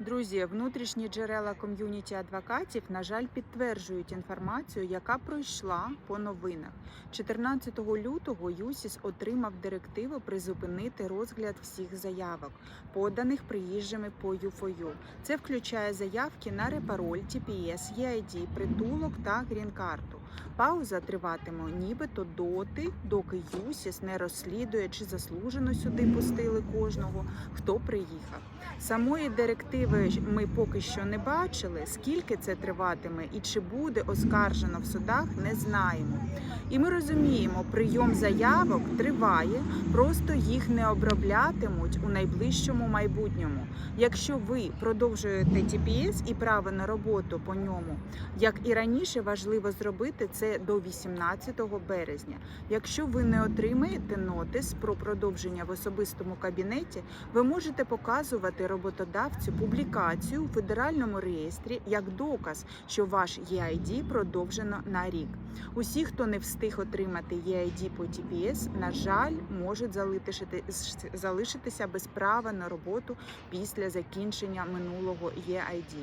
Друзі, внутрішні джерела ком'юніті адвокатів, на жаль, підтверджують інформацію, яка пройшла по новинах. 14 лютого ЮСІС отримав директиву призупинити розгляд всіх заявок, поданих приїжджими по ЮФОЮ. Це включає заявки на репароль, ТПС, ЄАЙД, притулок та грін-карту. Пауза триватиме нібито доти, доки ЮСІС не розслідує, чи заслужено сюди пустили кожного, хто приїхав. Самої директиви ж ми поки що не бачили. Скільки це триватиме і чи буде оскаржено в судах, не знаємо. І ми розуміємо, прийом заявок триває, просто їх не оброблятимуть у найближчому майбутньому. Якщо ви продовжуєте ТПС і право на роботу по ньому, як і раніше, важливо зробити це до 18 березня. Якщо ви не отримаєте нотис про продовження в особистому кабінеті, ви можете показувати роботодавцю публікацію у федеральному реєстрі як доказ, що ваш EID продовжено на рік. Усі, хто не встиг отримати EID по TPS, на жаль, можуть залишити- залишитися без права на роботу після закінчення минулого EID.